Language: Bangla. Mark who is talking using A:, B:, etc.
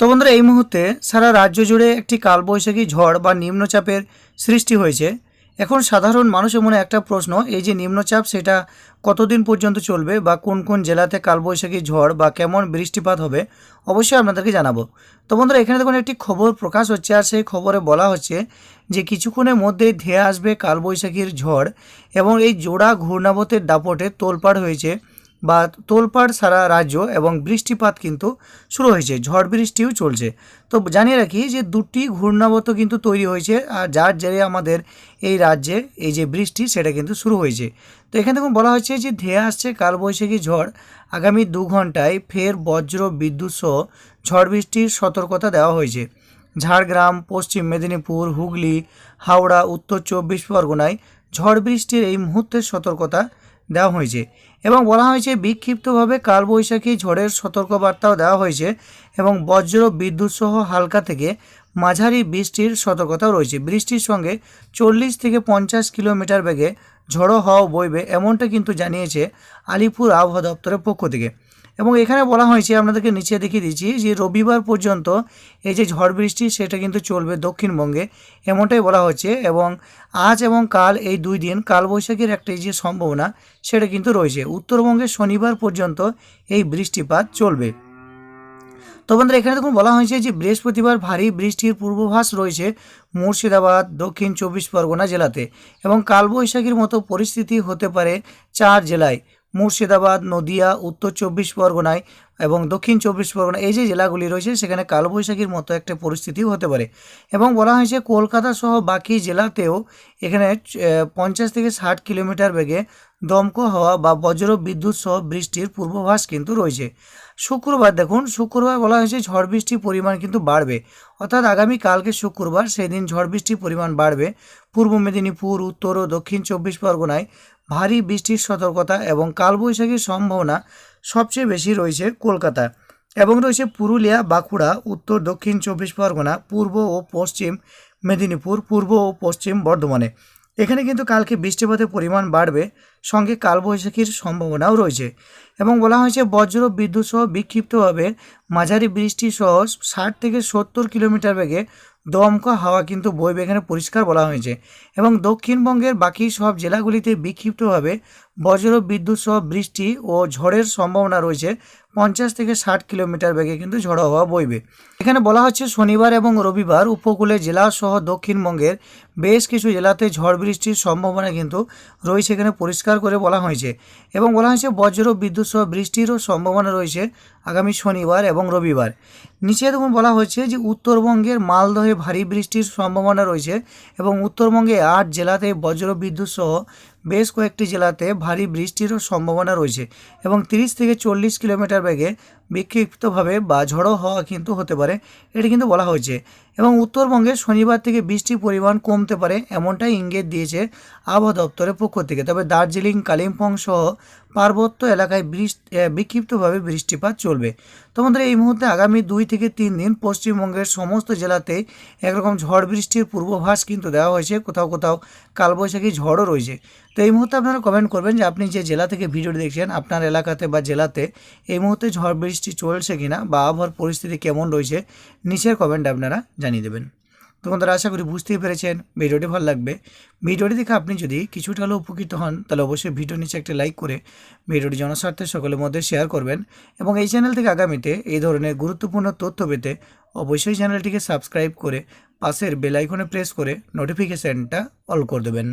A: তো বন্ধুরা, এই মুহূর্তে সারা রাজ্য জুড়ে একটি কালবৈশাখী ঝড় বা নিম্নচাপের সৃষ্টি হয়েছে। এখন সাধারণ মানুষের মনে একটা প্রশ্ন, এই যে নিম্নচাপ, সেটা কতদিন পর্যন্ত চলবে বা কোন কোন জেলাতে কালবৈশাখী ঝড় বা কেমন বৃষ্টিপাত হবে, অবশ্যই আপনাদেরকে জানাব। তো বন্ধুরা, এখানে দেখুন একটি খবর প্রকাশ হচ্ছে, আর সেই খবরে বলা হচ্ছে যে কিছুক্ষণের মধ্যেই ধেয়ে আসবে কালবৈশাখীর ঝড় এবং এই জোড়া ঘূর্ণাবতের দাপটে তোলপাড় হয়েছে। বা তোলপাড় সারা রাজ্য এবং বৃষ্টিপাত কিন্তু শুরু হয়েছে, ঝড় বৃষ্টিও চলছে। তো জানিয়ে রাখি যে দুটি ঘূর্ণাবর্ত কিন্তু তৈরি হয়েছে আর যার জেরে আমাদের এই রাজ্যে এই যে বৃষ্টি সেটা কিন্তু শুরু হয়েছে। তো এখানে দেখুন বলা হচ্ছে যে ধেয়ে আসছে কালবৈশাখী ঝড়। আগামী দু ঘন্টায় ফের বজ্র, বিদ্যুৎ সহ ঝড় বৃষ্টির সতর্কতা দেওয়া হয়েছে। ঝাড়গ্রাম, পশ্চিম মেদিনীপুর, হুগলি, হাওড়া, উত্তর চব্বিশ পরগনায় ঝড় বৃষ্টির এই মুহূর্তের সতর্কতা দেওয়া হয়েছে এবং বলা হয়েছে বিক্ষিপ্তভাবে কালবৈশাখী ঝড়ের সতর্কবার্তাও দেওয়া হয়েছে এবং বজ্র বিদ্যুৎ সহ হালকা থেকে মাঝারি বৃষ্টির সতর্কতাও রয়েছে। বৃষ্টির সঙ্গে চল্লিশ থেকে পঞ্চাশ কিলোমিটার বেগে ঝড়ো হওয়া বইবে, এমনটা কিন্তু জানিয়েছে আলিপুর আবহাওয়া দপ্তরের পক্ষ থেকে। এবং এখানে বলা হয়েছে, আপনাদেরকে নিচে দেখিয়ে দিচ্ছি, যে রবিবার পর্যন্ত এই যে ঝড় বৃষ্টি, সেটা কিন্তু চলবে দক্ষিণবঙ্গে। এমনটাই বলা হচ্ছে এবং আজ এবং কাল এই দুই দিন কালবৈশাখীর একটা যে সম্ভাবনা, সেটা কিন্তু রয়েছে। উত্তরবঙ্গে শনিবার পর্যন্ত এই বৃষ্টিপাত চলবে। তো বন্ধুরা, এখানে দেখুন বলা হয়েছে যে বৃহস্পতিবার ভারী বৃষ্টির পূর্বাভাস রয়েছে মুর্শিদাবাদ, দক্ষিণ চব্বিশ পরগনা জেলাতে এবং কালবৈশাখীর মতো পরিস্থিতি হতে পারে চার জেলায়। মুর্শিদাবাদ, নদিয়া, উত্তর চব্বিশ পরগনায় এবং দক্ষিণ চব্বিশ পরগনা এই যে জেলাগুলি রয়েছে, সেখানে কালবৈশাখীর মতো একটা পরিস্থিতিও হতে পারে। এবং বলা হয়েছে কলকাতা সহ বাকি জেলাতেও এখানে পঞ্চাশ থেকে ষাট কিলোমিটার বেগে দমক হওয়া বা বজ্র বিদ্যুৎ সহ বৃষ্টির পূর্বাভাস কিন্তু রয়েছে। শুক্রবার দেখুন, শুক্রবার বলা হয়েছে ঝড় বৃষ্টির পরিমাণ কিন্তু বাড়বে। অর্থাৎ আগামী কালকে শুক্রবার সেদিন ঝড় বৃষ্টির পরিমাণ বাড়বে। পূর্ব মেদিনীপুর, উত্তর ও দক্ষিণ চব্বিশ পরগনায় ভারী বৃষ্টির সতর্কতা এবং কালবৈশাখীর সম্ভাবনা সবচেয়ে বেশি রয়েছে কলকাতা এবং রয়েছে পুরুলিয়া, বাঁকুড়া, উত্তর, দক্ষিণ চব্বিশ পরগনা, পূর্ব ও পশ্চিম মেদিনীপুর, পূর্ব ও পশ্চিম বর্ধমানে। এখানে কিন্তু কালকে বৃষ্টিপাতের পরিমাণ বাড়বে, সঙ্গে কালবৈশাখীর সম্ভাবনাও রয়েছে এবং বলা হয়েছে বজ্র বিদ্যুৎ সহ বিক্ষিপ্তভাবে মাঝারি বৃষ্টি সহ ষাট থেকে সত্তর কিলোমিটার বেগে দমকা হাওয়া কিন্তু বইবে এখানে পরিষ্কার বলা হয়েছে এবং দক্ষিণবঙ্গের বাকি সব জেলাগুলিতে বিক্ষিপ্তভাবে বজ্র, বিদ্যুৎ সহ বৃষ্টি ও ঝড়ের সম্ভাবনা রয়েছে। পঞ্চাশ থেকে ষাট কিলোমিটার বেগে কিন্তু ঝড়ো হওয়া বইবে। এখানে বলা হচ্ছে শনিবার এবং রবিবার উপকূলে জেলা সহ দক্ষিণবঙ্গের বেশ কিছু জেলাতে ঝড় বৃষ্টির সম্ভাবনা কিন্তু রয়েছে এখানে পরিষ্কার করে বলা হয়েছে। এবং বলা হয়েছে বজ্র, বিদ্যুৎ সহ বৃষ্টিরও সম্ভাবনা রয়েছে আগামী শনিবার এবং রবিবার। নিচে দেখুন বলা হয়েছে যে, উত্তরবঙ্গের মালদহে ভারী বৃষ্টির সম্ভাবনা রয়েছে এবং উত্তরবঙ্গে আট জেলাতে বজ্রবিদ্যুৎ সহ বেশ কয়েকটি জেলাতে ভারী বৃষ্টিরও সম্ভাবনা রয়েছে এবং তিরিশ থেকে চল্লিশ কিলোমিটার বেগে বিক্ষিপ্তভাবে বা ঝড়ো হওয়া কিন্তু হতে পারে, এটি কিন্তু বলা হয়েছে। এবং উত্তরবঙ্গে শনিবার থেকে বৃষ্টির পরিমাণ কমতে পারে এমনটাই ইঙ্গিত দিয়েছে আবহাওয়া দপ্তরের পক্ষ থেকে। তবে দার্জিলিং, কালিম্পং সহ পার্বত্য এলাকায় বৃষ্টি বিক্ষিপ্তভাবে বৃষ্টিপাত চলবে। তো আমাদের এই মুহূর্তে আগামী দুই থেকে তিন দিন পশ্চিমবঙ্গের সমস্ত জেলাতে একরকম ঝড় বৃষ্টির পূর্বাভাস কিন্তু দেওয়া হয়েছে। কোথাও কোথাও কালবৈশাখী ঝড়ও রয়েছে। তো এই মুহূর্তে আপনারা কমেন্ট করবেন যে আপনি যে জেলা থেকে ভিডিওটি দেখছেন, আপনার এলাকাতে বা জেলাতে এই মুহূর্তে ঝড় বৃষ্টি চলছে কিনা বা আবহাওয়ার পরিস্থিতি কেমন রয়েছে, নিচের কমেন্ট আপনারা জানিয়ে দেবেন। তো বন্ধুরা, আশা করি বুঝতেই পেরেছেন ভিডিওটি ভালো লাগবে। ভিডিওটি দেখে আপনি যদি কিছুটা হলেও উপকৃত হন, তাহলে অবশ্যই ভিডিও নিচে একটা লাইক করে ভিডিওটি জনস্বার্থে সকলের মধ্যে শেয়ার করবেন এবং এই চ্যানেল থেকে আগামীতে এই ধরনের গুরুত্বপূর্ণ তথ্য পেতে অবশ্যই চ্যানেলটিকে সাবস্ক্রাইব করে পাশের বেল আইকনে প্রেস করে নোটিফিকেশানটা অল করে দেবেন।